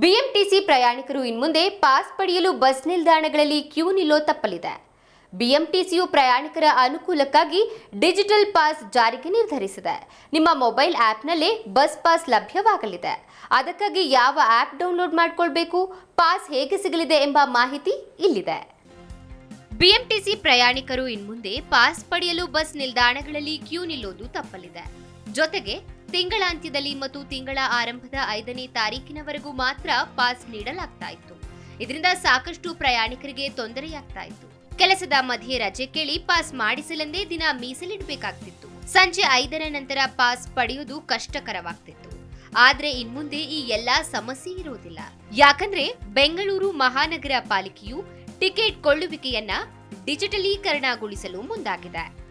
BMTC ಪ್ರಯಾಣಿಕರು ಇನ್ಮುಂದೆ pass ಪಡೆಯಲು ಬಸ್ ನಿಲ್ದಾಣಗಳಲ್ಲಿ ಕ್ಯೂ ನಿಲ್ಲೋ ತಪ್ಪಲಿದೆ. ಬಿಎಂಟಿಸಿಯು ಪ್ರಯಾಣಿಕರ ಅನುಕೂಲಕ್ಕಾಗಿ ಡಿಜಿಟಲ್ ಪಾಸ್ ಜಾರಿಗೆ ನಿರ್ಧರಿಸಿದೆ. ನಿಮ್ಮ ಮೊಬೈಲ್ ಆಪ್ನಲ್ಲೇ ಬಸ್ ಪಾಸ್ ಲಭ್ಯವಾಗಲಿದೆ. ಅದಕ್ಕಾಗಿ ಯಾವ ಆಪ್ ಡೌನ್ಲೋಡ್ ಮಾಡಿಕೊಳ್ಬೇಕು? ಪಾಸ್ ಹೇಗೆ ಸಿಗಲಿದೆ ಎಂಬ ಮಾಹಿತಿ ಇಲ್ಲಿದೆ. ಬಿಎಂಟಿಸಿ ಪ್ರಯಾಣಿಕರು ಇನ್ಮುಂದೆ ಪಾಸ್ ಪಡೆಯಲು ಬಸ್ ನಿಲ್ದಾಣಗಳಲ್ಲಿ ಕ್ಯೂ ನಿಲ್ಲೋದು ತಪ್ಪಲಿದೆ. ಜೊತೆಗೆ ತಿಂಗಳಾಂತ್ಯದಲ್ಲಿ ಮತ್ತು ತಿಂಗಳ ಆರಂಭದ ಐದನೇ ತಾರೀಕಿನವರೆಗೂ ಮಾತ್ರ ಪಾಸ್ ನೀಡಲಾಗ್ತಾ ಇತ್ತು ಇದರಿಂದ ಸಾಕಷ್ಟು ಪ್ರಯಾಣಿಕರಿಗೆ ತೊಂದರೆಯಾಗ್ತಾ ಇತ್ತು ಕೆಲಸದ ಮಧ್ಯೆ ರಜೆ ಕೇಳಿ ಪಾಸ್ ಮಾಡಿಸಲೆಂದೇ ದಿನ ಮೀಸಲಿಡಬೇಕಾಗ್ತಿತ್ತು. ಸಂಜೆ ಐದರ ನಂತರ ಪಾಸ್ ಪಡೆಯುವುದು ಕಷ್ಟಕರವಾಗ್ತಿತ್ತು. ಆದ್ರೆ ಇನ್ಮುಂದೆ ಈ ಎಲ್ಲಾ ಸಮಸ್ಯೆ ಇರುವುದಿಲ್ಲ. ಯಾಕಂದ್ರೆ ಬೆಂಗಳೂರು ಮಹಾನಗರ ಪಾಲಿಕೆಯು ಟಿಕೆಟ್ ಕೊಳ್ಳುವಿಕೆಯನ್ನ ಡಿಜಿಟಲೀಕರಣಗೊಳಿಸಲು ಮುಂದಾಗಿದೆ.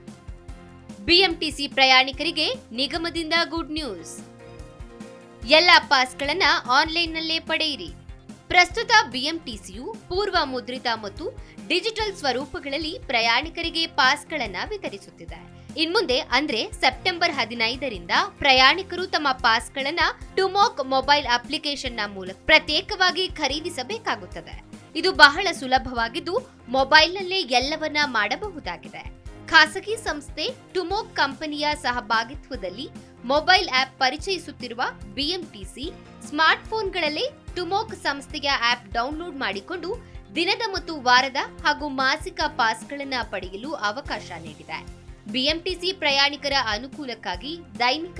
ಬಿಎಂಟಿಸಿ ಪ್ರಯಾಣಿಕರಿಗೆ ನಿಗಮದಿಂದ ಗುಡ್ ನ್ಯೂಸ್. ಎಲ್ಲ ಪಾಸ್ಗಳನ್ನ ಆನ್ಲೈನ್ನಲ್ಲೇ ಪಡೆಯಿರಿ. ಪ್ರಸ್ತುತ ಬಿಎಂಟಿಸಿಯು ಪೂರ್ವ ಮುದ್ರಿತ ಮತ್ತು ಡಿಜಿಟಲ್ ಸ್ವರೂಪಗಳಲ್ಲಿ ಪ್ರಯಾಣಿಕರಿಗೆ ಪಾಸ್ಗಳನ್ನು ವಿತರಿಸುತ್ತಿದೆ. ಇನ್ಮುಂದೆ ಅಂದ್ರೆ ಸೆಪ್ಟೆಂಬರ್ ಹದಿನೈದರಿಂದ ಪ್ರಯಾಣಿಕರು ತಮ್ಮ ಪಾಸ್ಗಳನ್ನ ಟುಮೋಕ್ ಮೊಬೈಲ್ ಅಪ್ಲಿಕೇಶನ್ನ ಮೂಲಕ ಪ್ರತ್ಯೇಕವಾಗಿ ಖರೀದಿಸಬೇಕಾಗುತ್ತದೆ. ಇದು ಬಹಳ ಸುಲಭವಾಗಿದ್ದು ಮೊಬೈಲ್ನಲ್ಲೇ ಎಲ್ಲವನ್ನ ಮಾಡಬಹುದಾಗಿದೆ. ಖಾಸಗಿ ಸಂಸ್ಥೆ ಟುಮೋಕ್ ಕಂಪನಿಯ ಸಹಭಾಗಿತ್ವದಲ್ಲಿ ಮೊಬೈಲ್ ಆಪ್ ಪರಿಚಯಿಸುತ್ತಿರುವ ಬಿಎಂಟಿಸಿ ಸ್ಮಾರ್ಟ್ಫೋನ್ಗಳಲ್ಲೇ ಟುಮೋಕ್ ಸಂಸ್ಥೆಯ ಆಪ್ ಡೌನ್ಲೋಡ್ ಮಾಡಿಕೊಂಡು ದಿನದ ಮತ್ತು ವಾರದ ಹಾಗೂ ಮಾಸಿಕ ಪಾಸ್ಗಳನ್ನು ಪಡೆಯಲು ಅವಕಾಶ ನೀಡಿದೆ. ಬಿಎಂಟಿಸಿ ಪ್ರಯಾಣಿಕರ ಅನುಕೂಲಕ್ಕಾಗಿ ದೈನಿಕ,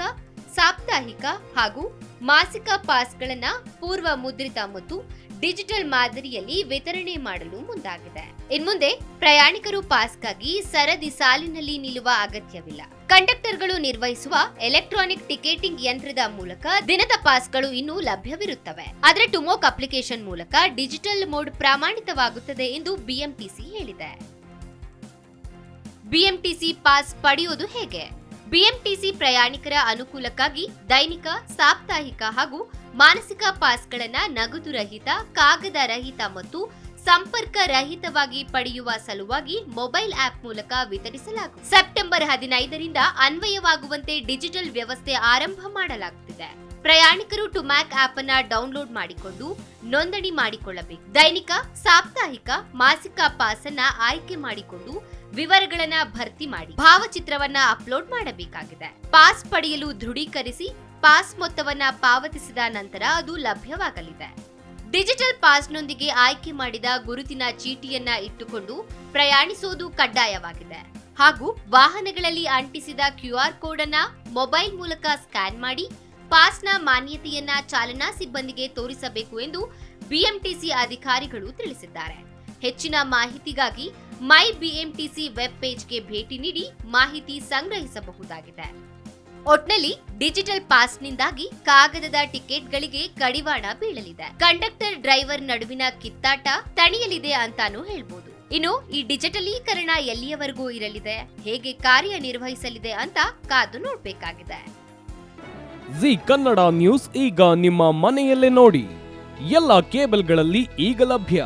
ಸಾಪ್ತಾಹಿಕ ಹಾಗೂ ಮಾಸಿಕ ಪಾಸ್ಗಳನ್ನು ಪೂರ್ವ ಮುದ್ರಿತ ಮತ್ತು ಡಿಜಿಟಲ್ ಮಾದರಿಯಲ್ಲಿ ವಿತರಣೆ ಮಾಡಲು ಮುಂದಾಗಿದೆ. ಇನ್ಮುಂದೆ ಪ್ರಯಾಣಿಕರು ಪಾಸ್ಗಾಗಿ ಸರದಿ ಸಾಲಿನಲ್ಲಿ ನಿಲ್ಲುವ ಅಗತ್ಯವಿಲ್ಲ. ಕಂಡಕ್ಟರ್ಗಳು ನಿರ್ವಹಿಸುವ ಎಲೆಕ್ಟ್ರಾನಿಕ್ ಟಿಕೆಟಿಂಗ್ ಯಂತ್ರದ ಮೂಲಕ ದಿನದ ಪಾಸ್ಗಳು ಇನ್ನೂ ಲಭ್ಯವಿರುತ್ತವೆ. ಆದರೆ ಟುಮೋಕ್ ಅಪ್ಲಿಕೇಶನ್ ಮೂಲಕ ಡಿಜಿಟಲ್ ಮೋಡ್ ಪ್ರಾಮಾಣಿತವಾಗುತ್ತದೆ ಎಂದು ಬಿಎಂಟಿಸಿ ಹೇಳಿದೆ. ಬಿಎಂಟಿಸಿ ಪಾಸ್ ಪಡೆಯುವುದು ಹೇಗೆ? ಬಿಎಂಟಿಸಿ ಪ್ರಯಾಣಿಕರ ಅನುಕೂಲಕ್ಕಾಗಿ ದೈನಿಕ, ಸಾಪ್ತಾಹಿಕ ಹಾಗೂ ಮಾನಸಿಕ ಪಾಸ್ಗಳನ್ನು ನಗದು ರಹಿತ, ಕಾಗದ ರಹಿತ ಮತ್ತು ಸಂಪರ್ಕ ರಹಿತವಾಗಿ ಪಡೆಯುವ ಸಲುವಾಗಿ ಮೊಬೈಲ್ ಆಪ್ ಮೂಲಕ ವಿತರಿಸಲಾಗುತ್ತದೆ. ಸೆಪ್ಟೆಂಬರ್ ಹದಿನೈದರಿಂದ ಅನ್ವಯವಾಗುವಂತೆ ಡಿಜಿಟಲ್ ವ್ಯವಸ್ಥೆ ಆರಂಭ ಮಾಡಲಾಗುತ್ತಿದೆ. ಪ್ರಯಾಣಿಕರು ಟುಮ್ಯಾಕ್ ಆಪ್ ಅನ್ನ ಡೌನ್ಲೋಡ್ ಮಾಡಿಕೊಂಡು ನೋಂದಣಿ ಮಾಡಿಕೊಳ್ಳಬೇಕು. ದೈನಿಕ, ಸಾಪ್ತಾಹಿಕ, ಮಾಸಿಕ ಪಾಸ್ ಅನ್ನ ಆಯ್ಕೆ ಮಾಡಿಕೊಂಡು ವಿವರಗಳನ್ನ ಭರ್ತಿ ಮಾಡಿ ಭಾವಚಿತ್ರವನ್ನ ಅಪ್ಲೋಡ್ ಮಾಡಬೇಕಾಗಿದೆ. ಪಾಸ್ ಪಡೆಯಲು ದೃಢೀಕರಿಸಿ ಪಾಸ್ ಮೊತ್ತವನ್ನ ಪಾವತಿಸಿದ ನಂತರ ಅದು ಲಭ್ಯವಾಗಲಿದೆ. ಡಿಜಿಟಲ್ ಪಾಸ್ನೊಂದಿಗೆ ಆಯ್ಕೆ ಮಾಡಿದ ಗುರುತಿನ ಚೀಟಿಯನ್ನ ಇಟ್ಟುಕೊಂಡು ಪ್ರಯಾಣಿಸುವುದು ಕಡ್ಡಾಯವಾಗಿದೆ. ಹಾಗೂ ವಾಹನಗಳಲ್ಲಿ ಅಂಟಿಸಿದ ಕ್ಯೂಆರ್ ಕೋಡ್ ಅನ್ನ ಮೊಬೈಲ್ ಮೂಲಕ ಸ್ಕ್ಯಾನ್ ಮಾಡಿ ಪಾಸ್ನ ಮಾನ್ಯತೆಯನ್ನ ಚಾಲನಾ ಸಿಬ್ಬಂದಿಗೆ ತೋರಿಸಬೇಕು ಎಂದು ಬಿಎಂಟಿಸಿ ಅಧಿಕಾರಿಗಳು ತಿಳಿಸಿದ್ದಾರೆ. ಹೆಚ್ಚಿನ ಮಾಹಿತಿಗಾಗಿ ಮೈ ಬಿಎಂಟಿಸಿ ವೆಬ್ ಪೇಜ್ಗೆ ಭೇಟಿ ನೀಡಿ ಮಾಹಿತಿ ಸಂಗ್ರಹಿಸಬಹುದಾಗಿದೆ. ಒಟ್ನಲ್ಲಿ ಡಿಜಿಟಲ್ ಪಾಸ್ನಿಂದಾಗಿ ಕಾಗದದ ಟಿಕೆಟ್ಗಳಿಗೆ ಕಡಿವಾಣ ಬೀಳಲಿದೆ. ಕಂಡಕ್ಟರ್ ಡ್ರೈವರ್ ನಡುವಿನ ಕಿತ್ತಾಟ ತಣಿಯಲಿದೆ ಅಂತಾನೂ ಹೇಳ್ಬೋದು. ಇನ್ನು ಈ ಡಿಜಿಟಲೀಕರಣ ಎಲ್ಲಿಯವರೆಗೂ ಇರಲಿದೆ? ಹೇಗೆ ಕಾರ್ಯನಿರ್ವಹಿಸಲಿದೆ ಅಂತ ಕಾದು ನೋಡಬೇಕಾಗಿದೆ. ಜಿ ಕನ್ನಡ ನ್ಯೂಸ್ ಈಗ ನಿಮ್ಮ ಮನೆಯಲ್ಲೇ ನೋಡಿ. ಎಲ್ಲ ಕೇಬಲ್ಗಳಲ್ಲಿ ಈಗ ಲಭ್ಯ.